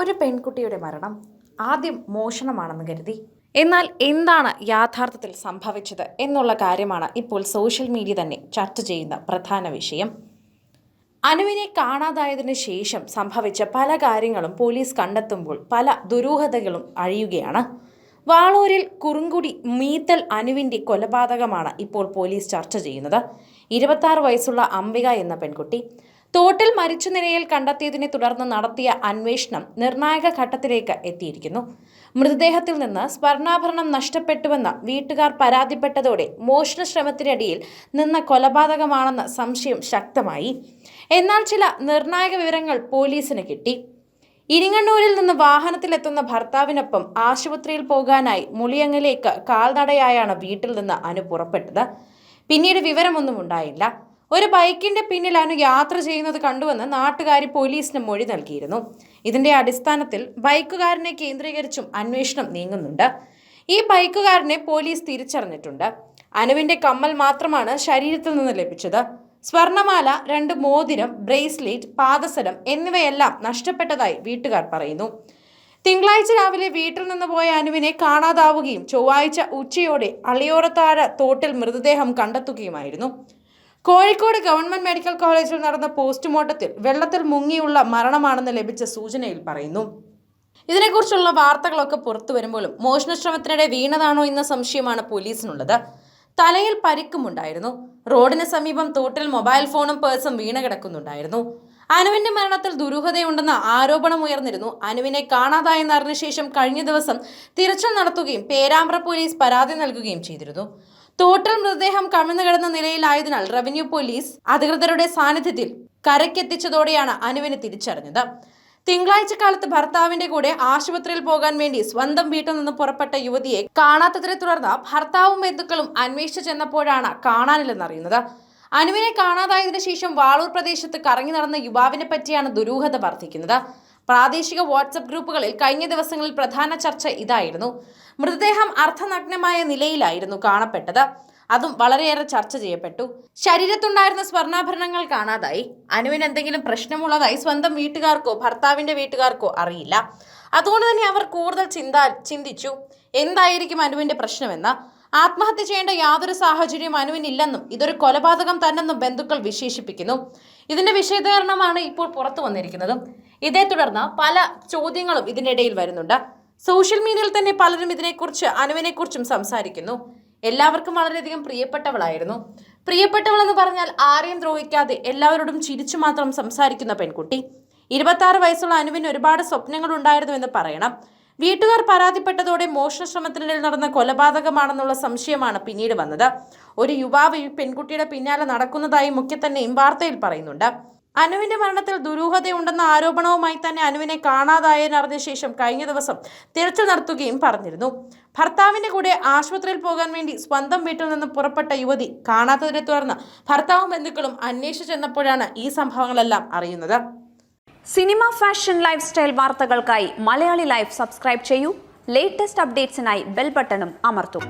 ഒരു പെൺകുട്ടിയുടെ മരണം ആദ്യം മോഷണമാണെന്ന് കരുതി. എന്നാൽ എന്താണ് യാഥാർത്ഥ്യത്തിൽ സംഭവിച്ചത് എന്നുള്ള കാര്യമാണ് ഇപ്പോൾ സോഷ്യൽ മീഡിയ തന്നെ ചർച്ച ചെയ്യുന്ന പ്രധാന വിഷയം. അനുവിനെ കാണാതായതിനു ശേഷം സംഭവിച്ച പല കാര്യങ്ങളും പോലീസ് കണ്ടെത്തുമ്പോൾ പല ദുരൂഹതകളും അഴിയുകയാണ്. വാളൂരിൽ കുറുങ്കുടി മീത്തൽ അനുവിന്റെ കൊലപാതകമാണ് ഇപ്പോൾ പോലീസ് ചർച്ച ചെയ്യുന്നത്. ഇരുപത്തി വയസ്സുള്ള അംബിക എന്ന പെൺകുട്ടി തോട്ടിൽ മരിച്ച നിലയിൽ കണ്ടെത്തിയതിനെ തുടർന്ന് നടത്തിയ അന്വേഷണം നിർണായക ഘട്ടത്തിലേക്ക് എത്തിയിരിക്കുന്നു. മൃതദേഹത്തിൽ നിന്ന് സ്വർണാഭരണം നഷ്ടപ്പെട്ടുവെന്ന് വീട്ടുകാർ പരാതിപ്പെട്ടതോടെ മോഷണ ശ്രമത്തിനിടയിൽ നിന്ന കൊലപാതകമാണെന്ന സംശയം ശക്തമായി. എന്നാൽ ചില നിർണായക വിവരങ്ങൾ പോലീസിന് കിട്ടി. ഇരിങ്ങണ്ണൂരിൽ നിന്ന് വാഹനത്തിലെത്തുന്ന ഭർത്താവിനൊപ്പം ആശുപത്രിയിൽ പോകാനായി മുളിയങ്ങലേക്ക് കാൽനടയായാണ് വീട്ടിൽ നിന്ന് അനു പുറപ്പെട്ടത്. പിന്നീട് വിവരമൊന്നും ഉണ്ടായില്ല. ഒരു ബൈക്കിന്റെ പിന്നിലാണ് യാത്ര ചെയ്യുന്നത് കണ്ടുവെന്ന് നാട്ടുകാരി പോലീസിന് മൊഴി നൽകിയിരുന്നു. ഇതിന്റെ അടിസ്ഥാനത്തിൽ ബൈക്കുകാരനെ കേന്ദ്രീകരിച്ചും അന്വേഷണം നീങ്ങുന്നുണ്ട്. ഈ ബൈക്കുകാരനെ പോലീസ് തിരിച്ചറിഞ്ഞിട്ടുണ്ട്. അനുവിന്റെ കമ്മൽ മാത്രമാണ് ശരീരത്തിൽ നിന്ന് ലഭിച്ചത്. സ്വർണമാല രണ്ട് മോതിരം ബ്രേസ്ലെറ്റ് പാദസരം എന്നിവയെല്ലാം നഷ്ടപ്പെട്ടതായി വീട്ടുകാർ പറയുന്നു. തിങ്കളാഴ്ച രാവിലെ വീട്ടിൽ നിന്ന് പോയ അനുവിനെ കാണാതാവുകയും ചൊവ്വാഴ്ച ഉച്ചയോടെ അളിയോറത്താഴ തോട്ടിൽ മൃതദേഹം കണ്ടെത്തുകയുമായിരുന്നു. കോഴിക്കോട് ഗവൺമെന്റ് മെഡിക്കൽ കോളേജിൽ നടന്ന പോസ്റ്റ്മോർട്ടത്തിൽ വെള്ളത്തിൽ മുങ്ങിയുള്ള മരണമാണെന്ന് ലഭിച്ച സൂചനയിൽ പറയുന്നു. ഇതിനെക്കുറിച്ചുള്ള വാർത്തകളൊക്കെ പുറത്തു വരുമ്പോഴും മോഷണശ്രമത്തിനിടെ വീണതാണോ എന്ന സംശയമാണ് പോലീസിനുള്ളത്. തലയിൽ പരിക്കുമുണ്ടായിരുന്നു. റോഡിന് സമീപം തോട്ടിൽ മൊബൈൽ ഫോണും പേഴ്സും വീണ കിടക്കുന്നുണ്ടായിരുന്നു. അനുവിന്റെ മരണത്തിൽ ദുരൂഹതയുണ്ടെന്ന ആരോപണം ഉയർന്നിരുന്നു. അനുവിനെ കാണാതായെന്ന് അറിഞ്ഞ ശേഷം കഴിഞ്ഞ ദിവസം തിരച്ചിൽ നടത്തുകയും പേരാമ്പ്ര പോലീസ് പരാതി നൽകുകയും ചെയ്തിരുന്നു. തോട്ടിൽ മൃതദേഹം കമിഴ്ന്നു കിടന്ന നിലയിലായതിനാൽ റവന്യൂ പോലീസ് അധികൃതരുടെ സാന്നിധ്യത്തിൽ കരയ്ക്കെത്തിച്ചതോടെയാണ് അനുവിനെ തിരിച്ചറിഞ്ഞത്. തിങ്കളാഴ്ച കാലത്ത് ഭർത്താവിന്റെ കൂടെ ആശുപത്രിയിൽ പോകാൻ വേണ്ടി സ്വന്തം വീട്ടിൽ നിന്ന് പുറപ്പെട്ട യുവതിയെ കാണാത്തതിനെ തുടർന്ന് ഭർത്താവും ബന്ധുക്കളും അന്വേഷിച്ചു ചെന്നപ്പോഴാണ് കാണാനില്ലെന്നറിയുന്നത്. അനുവിനെ കാണാതായതിനു ശേഷം വാളൂർ പ്രദേശത്ത് കറങ്ങി നടന്ന യുവാവിനെ പറ്റിയാണ് ദുരൂഹത വർദ്ധിക്കുന്നത്. പ്രാദേശിക വാട്സപ്പ് ഗ്രൂപ്പുകളിൽ കഴിഞ്ഞ ദിവസങ്ങളിൽ പ്രധാന ചർച്ച ഇതായിരുന്നു. മൃതദേഹം അർദ്ധനഗ്നമായ നിലയിലായിരുന്നു കാണപ്പെട്ടത്. അതും വളരെയേറെ ചർച്ച ചെയ്യപ്പെട്ടു. ശരീരത്തുണ്ടായിരുന്ന സ്വർണാഭരണങ്ങൾ കാണാതായി. അനുവിന് എന്തെങ്കിലും പ്രശ്നമുള്ളതായി സ്വന്തം വീട്ടുകാർക്കോ ഭർത്താവിന്റെ വീട്ടുകാർക്കോ അറിയില്ല. അതുകൊണ്ട് തന്നെ അവർ കൂടുതൽ ചിന്ത ചിന്തിച്ചു. എന്തായിരിക്കും അനുവിന്റെ പ്രശ്നമെന്ന്. ആത്മഹത്യ ചെയ്യേണ്ട യാതൊരു സാഹചര്യവും അനുവിനില്ലെന്നും ഇതൊരു കൊലപാതകം തന്നെന്നും ബന്ധുക്കൾ വിശേഷിപ്പിക്കുന്നു. ഇതിന്റെ വിശദീകരണമാണ് ഇപ്പോൾ പുറത്തു വന്നിരിക്കുന്നത്. ഇതേ തുടർന്ന് പല ചോദ്യങ്ങളും ഇതിനിടയിൽ വരുന്നുണ്ട്. സോഷ്യൽ മീഡിയയിൽ തന്നെ പലരും ഇതിനെക്കുറിച്ച് അനുവിനെക്കുറിച്ചും സംസാരിക്കുന്നു. എല്ലാവർക്കും വളരെയധികം പ്രിയപ്പെട്ടവളായിരുന്നു. പ്രിയപ്പെട്ടവളെന്ന് പറഞ്ഞാൽ ആരെയും ദ്രോഹിക്കാതെ എല്ലാവരോടും ചിരിച്ചു മാത്രം സംസാരിക്കുന്ന പെൺകുട്ടി. ഇരുപത്തി വയസ്സുള്ള അനുവിന് ഒരുപാട് സ്വപ്നങ്ങൾ ഉണ്ടായിരുന്നു എന്ന് പറയണം. വീട്ടുകാർ പരാതിപ്പെട്ടതോടെ മോഷണ ശ്രമത്തിനിടയിൽ നടന്ന കൊലപാതകമാണെന്നുള്ള സംശയമാണ് പിന്നീട് വന്നത്. ഒരു യുവാവ് പെൺകുട്ടിയുടെ പിന്നാലെ നടക്കുന്നതായി മുഖ്യ തന്നെ വാർത്തയിൽ പറയുന്നുണ്ട്. അനുവിന്റെ മരണത്തിൽ ദുരൂഹതയുണ്ടെന്ന ആരോപണവുമായി തന്നെ അനുവിനെ കാണാതായെന്നറിഞ്ഞ ശേഷം കഴിഞ്ഞ ദിവസം തിരച്ചിൽ നടത്തുകയും പറഞ്ഞിരുന്നു. ഭർത്താവിന്റെ കൂടെ ആശുപത്രിയിൽ പോകാൻ വേണ്ടി സ്വന്തം വീട്ടിൽ നിന്ന് പുറപ്പെട്ട യുവതി കാണാത്തതിനെ തുടർന്ന് ഭർത്താവും ബന്ധുക്കളും അന്വേഷിച്ചെന്നപ്പോഴാണ് ഈ സംഭവങ്ങളെല്ലാം അറിയുന്നത്. സിനിമ ഫാഷൻ ലൈഫ് സ്റ്റൈൽ വാർത്തകൾക്കായി മലയാളി ലൈഫ് സബ്സ്ക്രൈബ് ചെയ്യൂ. ലേറ്റസ്റ്റ് അപ്ഡേറ്റ്സിനായി ബെൽ ബട്ടണും അമർത്തും.